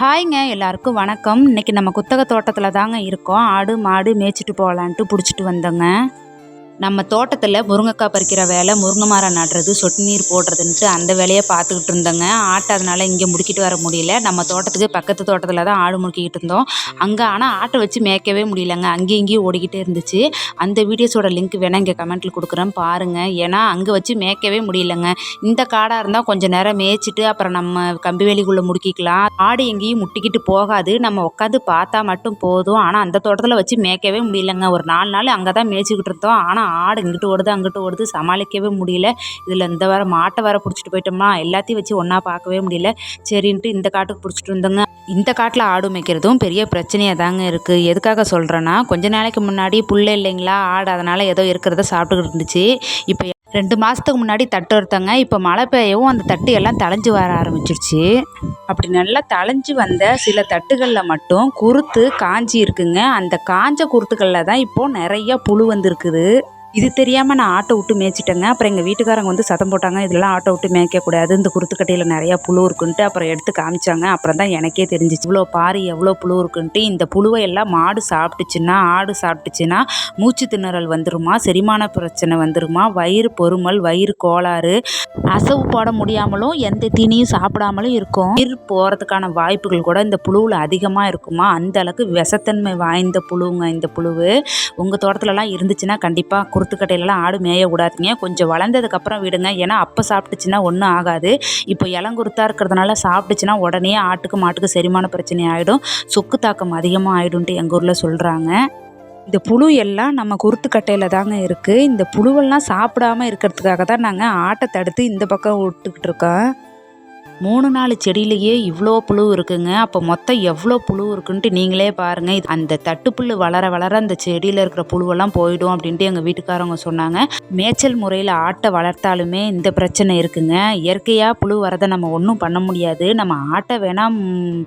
ஹாய்ங்க எல்லாருக்கும் வணக்கம். இன்னைக்கு நம்ம குத்தக தோட்டத்தில் தாங்க இருக்கோம். ஆடு மாடு மேய்ச்சிட்டு போகலான்ட்டு பிடிச்சிட்டு வந்தோங்க. நம்ம தோட்டத்தில் முருங்கைக்காய் பறிக்கிற வேலை முருங்கை மரம் நடுறது சொட்டு நீர் போடுறதுன்ட்டு அந்த வேலையை பார்த்துக்கிட்டு இருந்தோங்க. ஆட்டை அதனால் இங்கே முடிக்கிட்டு வர முடியல. நம்ம தோட்டத்துக்கு பக்கத்து தோட்டத்தில் தான் ஆடு முறுக்கிக்கிட்டு இருந்தோம். அங்கே ஆனால் ஆட்டை வச்சு மேய்க்கவே முடியலங்க. அங்கேயும் இங்கேயும் ஓடிக்கிட்டே இருந்துச்சு. அந்த வீடியோஸோட லிங்க் வேணால் இங்கே கமெண்ட்டில் கொடுக்குறேன். பாருங்கள் ஏன்னா அங்கே வச்சு மேய்க்கவே முடியலங்க. இந்த காடாக இருந்தால் கொஞ்சம் நேரம் மேய்ச்சிட்டு அப்புறம் நம்ம கம்பி வேலிக்குள்ளே முடுக்கிக்கலாம். ஆடு எங்கேயும் முட்டிக்கிட்டு போகாது. நம்ம உட்காந்து பார்த்தா மட்டும் போதும். ஆனால் அந்த தோட்டத்தில் வச்சு மேய்க்கவே முடியலங்க. ஒரு நாலு நாள் அங்கே தான் மேய்ச்சிக்கிட்டு இருந்தோம். ஆனால் ஆடு இங்கிட்டு ஓடுது அங்கிட்டு ஓடுது. சமாளிக்கவே முடியல. இதில் இந்த வாரம் மாட்டை வர பிடிச்சிட்டு போயிட்டோம்னா எல்லாத்தையும் வச்சு ஒன்றா பார்க்கவே முடியல. சரின்ட்டு இந்த காட்டுக்கு பிடிச்சிட்டு இருந்தோங்க இந்த காட்டில் ஆடு மேய்க்கிறதும் பெரிய பிரச்சனையாக தாங்க இருக்குது எதுக்காக சொல்கிறேன்னா கொஞ்ச நாளைக்கு முன்னாடி புல் இல்லைங்களா? ஆடு அதனால் ஏதோ இருக்கிறத சாப்பிட்டுக்கிட்டு இருந்துச்சு. இப்போ ரெண்டு மாதத்துக்கு முன்னாடி தட்டு ஒருத்தங்க இப்போ மழை பெய்யவும் அந்த தட்டு எல்லாம் தளைஞ்சு வர ஆரம்பிச்சிருச்சு. அப்படி நல்லா தளைஞ்சு வந்த சில தட்டுகளில் மட்டும் குருத்து காஞ்சி இருக்குங்க. அந்த காஞ்ச குருத்துகளில் தான் இப்போது நிறைய புழு வந்திருக்குது. இது தெரியாமல் நான் ஆட்டை விட்டு மேய்ச்சிட்டேங்க. அப்புறம் எங்கள் வீட்டுக்காரங்க வந்து சத்தம் போட்டாங்க. இதெல்லாம் ஆட்டை விட்டு மேய்க்கக்கூடாது. இந்த குருத்துக்கட்டையில் நிறையா புழு இருக்குன்ட்டு அப்புறம் எடுத்து காமிச்சாங்க. அப்புறம் தான் எனக்கே தெரிஞ்சிச்சு. இவ்வளோ பாரு எவ்வளோ புழு இருக்குன்ட்டு. இந்த புழுவை எல்லாம் மாடு சாப்பிட்டுச்சுன்னா ஆடு சாப்பிட்டுச்சுன்னா மூச்சு திணறல் வந்துருமா? செரிமான பிரச்சனை வந்துருமா? வயிறு பொறுமல் வயிறு கோளாறு. அசவு போட முடியாமலும் எந்த தீனியும் சாப்பிடாமலும் இருக்கும். உயிர் போகிறதுக்கான வாய்ப்புகள் கூட இந்த புழுவில் அதிகமாக இருக்குமா? அந்த அளவுக்கு விஷத்தன்மை வாய்ந்த புழுங்க இந்த புழுவு. உங்கள் தோட்டத்துலலாம் இருந்துச்சுன்னா கண்டிப்பாக குருத்துக்கட்டையிலலாம் ஆடு மேயக்கூடாதுங்க. கொஞ்சம் வளர்ந்ததுக்கப்புறம் விடுங்க. ஏன்னா அப்போ சாப்பிட்டுச்சுன்னா ஒன்றும் ஆகாது. இப்போ இளங்குருத்தாக இருக்கிறதுனால சாப்பிட்டுச்சுன்னா உடனே ஆட்டுக்கு மாட்டுக்கு செரிமான பிரச்சனை ஆகிடும் சொக்கு தாக்கம் அதிகமாக ஆகிடும்ட்டு எங்கள் ஊரில் சொல்கிறாங்க இந்த புழு எல்லாம் நம்ம குருத்துக்கட்டையில் தாங்க இருக்குது இந்த புழுவெல்லாம் சாப்பிடாம இருக்கிறதுக்காக தான் நாங்கள் ஆட்டை தடுத்து இந்த பக்கம் விட்டுக்கிட்டு இருக்கோம். மூணு நாலு செடியிலேயே இவ்வளோ புழு இருக்குங்க. அப்போ மொத்தம் எவ்வளோ புழு இருக்குன்ட்டு நீங்களே பாருங்கள் அந்த தட்டுப்புல் வளர வளர அந்த செடியில் இருக்கிற புழுவெல்லாம் போயிடும் அப்படின்ட்டு எங்கள் வீட்டுக்காரவங்க சொன்னாங்க. மேய்ச்சல் முறையில் ஆட்டை வளர்த்தாலுமே இந்த பிரச்சனை இருக்குங்க. இயற்கையாக புழு வரதை நம்ம ஒன்றும் பண்ண முடியாது. நம்ம ஆட்டை வேணால்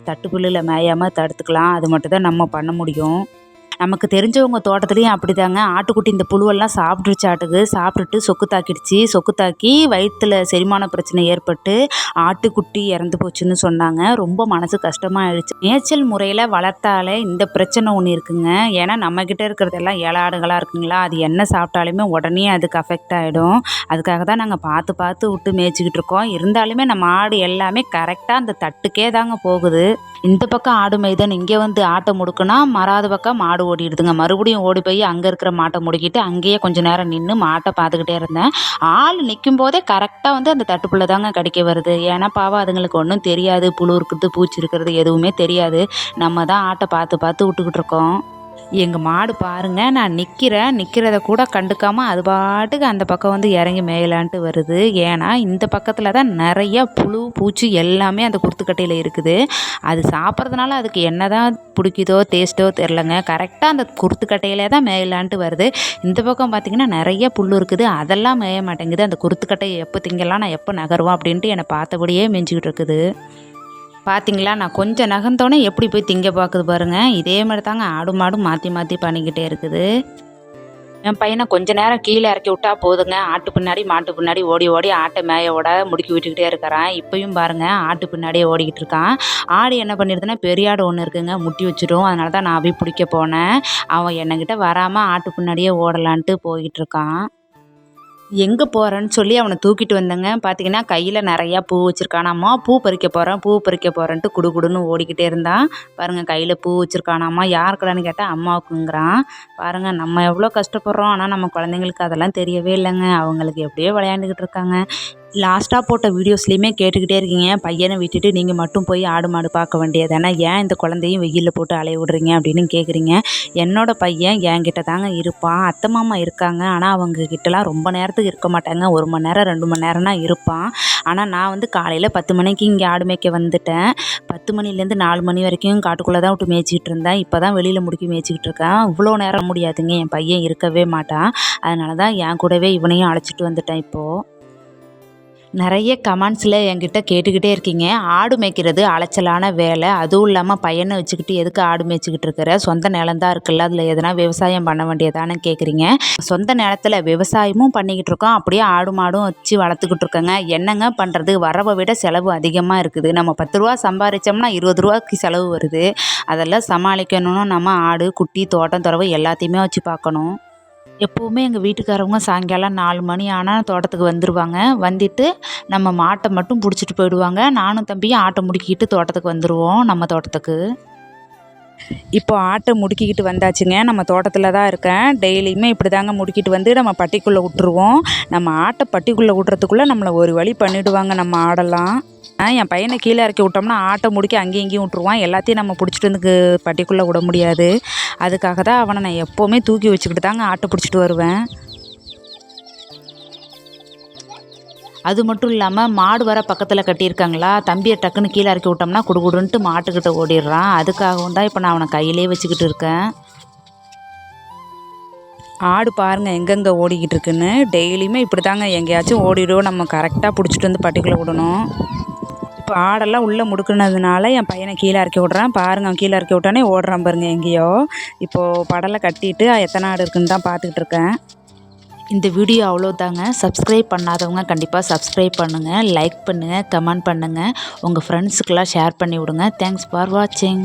தட்டுப்புல்லில் மேயாமல் தடுத்துக்கலாம். அது மட்டும் தான் நம்ம பண்ண முடியும். நமக்கு தெரிஞ்சவங்க தோட்டத்துலேயும் அப்படிதாங்க. ஆட்டுக்குட்டி இந்த புழுவெல்லாம் சாப்பிட்டுருச்சு ஆட்டுக்கு சாப்பிட்டுட்டு சொக்கு தாக்கிடுச்சு. சொக்கு தாக்கி வயிற்றில் செரிமான பிரச்சனை ஏற்பட்டு ஆட்டுக்குட்டி இறந்து போச்சுன்னு சொன்னாங்க. ரொம்ப மனசு கஷ்டமாகிடுச்சு மேய்ச்சல் முறையில் வளர்த்தாலே இந்த பிரச்சனை ஒன்று இருக்குங்க. ஏன்னா நம்மக்கிட்ட இருக்கிறதெல்லாம் ஏழை ஆடுகளாக இருக்குங்களா? அது என்ன சாப்பிட்டாலுமே உடனே அதுக்கு அஃபெக்ட் ஆகிடும் அதுக்காக தான் நாங்கள் பார்த்து பார்த்து விட்டு மேய்ச்சிக்கிட்டு இருக்கோம். இருந்தாலுமே நம்ம ஆடு எல்லாமே கரெக்டாக அந்த தட்டுக்கே தாங்க போகுது. இந்த பக்கம் ஆடு மைதான் இங்கே வந்து ஆட்டை முடுக்குனா மறாத பக்கம் மாடு ஓடிடுதுங்க. மறுபடியும் ஓடி போய் அங்கே இருக்கிற மாட்டை முடிக்கிட்டு அங்கேயே கொஞ்சம் நேரம் நின்று மாட்டை பார்த்துக்கிட்டே இருந்தேன். ஆள் நிற்கும் போதே கரெக்டாக வந்து அந்த தட்டுப்புள்ள தாங்க கடிக்க வருது. ஏன்னா பாவம் அதுங்களுக்கு ஒன்றும் தெரியாது. புழு இருக்கிறது பூச்சி இருக்கிறது எதுவுமே தெரியாது. நம்ம தான் ஆட்டை பார்த்து பார்த்து விட்டுக்கிட்டு இருக்கோம். எங்கள் மாடு பாருங்க நான் நிற்கிறேன் நிற்கிறத கூட கண்டுக்காமல் அது பாட்டுக்கு அந்த பக்கம் வந்து இறங்கி மேயலான்ட்டு வருது. ஏன்னா இந்த பக்கத்தில் தான் நிறைய புழு பூச்சி எல்லாமே அந்த குருத்துக்கட்டையில் இருக்குது. அது சாப்பிட்றதுனால அதுக்கு என்ன தான் பிடிக்குதோ டேஸ்ட்டோ தெரிலங்க கரெக்டாக அந்த குருத்துக்கட்டையிலே தான் மேயலான்ட்டு வருது. இந்த பக்கம் பார்த்திங்கன்னா நிறைய புல் இருக்குது. அதெல்லாம் மேய மாட்டேங்குது. அந்த குருத்துக்கட்டையை எப்போ திங்கலாம் நான் எப்போ நகருவோம் அப்படின்ட்டு என்னை பார்த்தபடியே மெஞ்சிக்கிட்டு இருக்குது. பார்த்தீங்களா நான் கொஞ்சம் நகர்ந்தோன்னே எப்படி போய் திங்க பார்க்குது பாருங்கள் இதே மாதிரி தாங்க ஆடு மாடும் மாற்றி மாற்றி பண்ணிக்கிட்டே இருக்குது. என் பையனை கொஞ்ச நேரம் கீழே இறக்கி விட்டா போதுங்க. ஆட்டு பின்னாடி மாட்டு பின்னாடி ஓடி ஓடி ஆட்டை மேயோட முடுக்கி விட்டுக்கிட்டே இருக்கிறான். இப்பயும் பாருங்கள் ஆட்டு பின்னாடியே ஓடிக்கிட்டு இருக்கான். ஆடு என்ன பண்ணிடுதுன்னா பெரிய ஆடு ஒன்று இருக்குங்க முட்டி வச்சிடும் அதனால தான் நான் போய் பிடிக்க போனேன். அவன் என்னக்கிட்ட வராமல் ஆட்டு பின்னாடியே ஓடலான்ட்டு போய்கிட்டு இருக்கான். எங்கே போகிறேன்னு சொல்லி அவனை தூக்கிட்டு வந்தேங்க. பார்த்தீங்கன்னா கையில் நிறையா பூ வச்சுருக்கானாம்மா பூ பறிக்க போகிறேன் பூ பறிக்க போகிறேன்ட்டு குடுகுடுன்னு ஓடிக்கிட்டே இருந்தான். பாருங்கள் கையில் பூ வச்சுருக்கானாம்மா யாருக்குடான்னு கேட்டால் அம்மாவுக்குங்கிறான். பாருங்கள் நம்ம எவ்வளோ கஷ்டப்படுறோம். ஆனால் நம்ம குழந்தைங்களுக்கு அதெல்லாம் தெரியவே இல்லைங்க. அவங்களுக்கு எப்படியோ விளையாண்டுக்கிட்டு இருக்காங்க. லாஸ்ட்டாக போட்ட வீடியோஸ்லேயுமே கேட்டுக்கிட்டே இருக்கீங்க. பையனை விட்டுட்டு நீங்கள் மட்டும் போய் ஆடு மாடு பார்க்க வேண்டியதானே ஏன் இந்த குழந்தையும் வெயிலில் போட்டு அலைய விடுறீங்க அப்படின்னு கேட்குறீங்க என்னோட பையன் என்கிட்ட தாங்க இருப்பான். அத்தை மாமா இருக்காங்க. ஆனால் அவங்க கிட்டலாம் ரொம்ப நேரத்துக்கு இருக்க மாட்டாங்க. ஒரு மணி நேரம் ரெண்டு மணி நேரம்னா இருப்பான். ஆனால் நான் வந்து காலையில் பத்து மணிக்கு இங்கே ஆடு மேய்க்க வந்துட்டேன். பத்து மணிலேருந்து நாலு மணி வரைக்கும் காட்டுக்குள்ளே தான் விட்டு மேய்ச்சிக்கிட்டு இருந்தேன். இப்போ தான் வெளியில் முடிக்க மேய்ச்சிக்கிட்டு இருக்கேன். இவ்வளோ நேரம் முடியாதுங்க. என் பையன் இருக்கவே மாட்டான். அதனால தான் என் கூடவே இவனையும் அழைச்சிட்டு வந்துட்டேன் இப்போது நிறைய கமெண்ட்ஸில் என்கிட்ட கேட்டுக்கிட்டே இருக்கீங்க. ஆடு மேய்க்கிறது அலைச்சலான வேலை. அதுவும் இல்லாமல் பையனை வச்சுக்கிட்டு எதுக்கு ஆடு மேய்ச்சிக்கிட்டு இருக்கிற? சொந்த நிலம் தான் இருக்குல்ல. அதில் எதனா விவசாயம் பண்ண வேண்டியதானு கேட்குறீங்க சொந்த நிலத்தில் விவசாயமும் பண்ணிக்கிட்டு இருக்கோம். அப்படியே ஆடு மாடும் வச்சு வளர்த்துக்கிட்டு இருக்கோங்க. என்னங்க பண்ணுறது வரவை விட செலவு அதிகமாக இருக்குது. நம்ம பத்து ரூபா சம்பாரித்தோம்னா இருபது ரூபாய்க்கு செலவு வருது. அதெல்லாம் சமாளிக்கணும்னு நம்ம ஆடு குட்டி தோட்டம் துறவு எல்லாத்தையுமே வச்சு பார்க்கணும். எப்போவுமே எங்கள் வீட்டுக்காரவங்க சாயங்காலம் நாலு மணி ஆனால் தோட்டத்துக்கு வந்துடுவாங்க வந்துட்டு நம்ம மாட்டை மட்டும் பிடிச்சிட்டு போயிடுவாங்க. நானும் தம்பியும் ஆட்டை முடுக்கிட்டு தோட்டத்துக்கு வந்துடுவோம் நம்ம தோட்டத்துக்கு. இப்போ ஆட்டை முடுக்கிக்கிட்டு வந்தாச்சுங்க. நம்ம தோட்டத்தில் தான் இருக்கேன். டெய்லியுமே இப்படி தாங்க முடுக்கிட்டு வந்து நம்ம பட்டிக்குள்ளே விட்டுருவோம். நம்ம ஆட்டை பட்டிக்குள்ளே விட்றதுக்குள்ளே நம்மளை ஒரு வழி பண்ணிவிடுவாங்க நம்ம ஆடெல்லாம். ஆ, என் பையனை கீழே இறக்கி விட்டோம்னா ஆட்டை முடிக்க அங்கேயும் இங்கேயும் விட்ருவான் எல்லாத்தையும் நம்ம பிடிச்சிட்டு வந்து பட்டிக்குள்ளே விட முடியாது. அதுக்காக தான் அவனை நான் எப்போவுமே தூக்கி வச்சுக்கிட்டு தாங்க ஆட்டை பிடிச்சிட்டு வருவேன். அது மட்டும் இல்லாமல் மாடு வர பக்கத்தில் கட்டியிருக்காங்களா? தம்பியை டக்குன்னு கீழே இறக்கி விட்டோம்னா குடுகுடுன்ட்டு மாட்டுக்கிட்ட ஓடிடுறான். அதுக்காகவும் தான் இப்போ நான் அவனை கையிலே வச்சுக்கிட்டு இருக்கேன். ஆடு பாருங்கள் எங்கெங்கே ஓடிக்கிட்டு இருக்குன்னு. டெய்லியுமே இப்படி தாங்க எங்கேயாச்சும் ஓடிடும் நம்ம கரெக்டாக பிடிச்சிட்டு வந்து பட்டிக்குள்ளே விடணும். இப்போ ஆடெல்லாம் உள்ளே முடுக்குனதுனால என் பையனை கீழே இறக்கி விட்றான். பாருங்கள் அவன் கீழே இறக்கி விட்டானே ஓடுறான் பாருங்கள் எங்கேயோ. இப்போது படலை கட்டிட்டு எத்தனை ஆடு இருக்குன்னு தான் பார்த்துக்கிட்டு இருக்கேன். இந்த வீடியோ அவ்வளோதாங்க. சப்ஸ்கிரைப் பண்ணாதவங்க கண்டிப்பாக சப்ஸ்கிரைப் பண்ணுங்கள் லைக் பண்ணுங்கள் கமெண்ட் பண்ணுங்கள் உங்கள் ஃப்ரெண்ட்ஸுக்கெல்லாம் ஷேர் பண்ணி விடுங்க தேங்க்ஸ் ஃபார் வாட்சிங்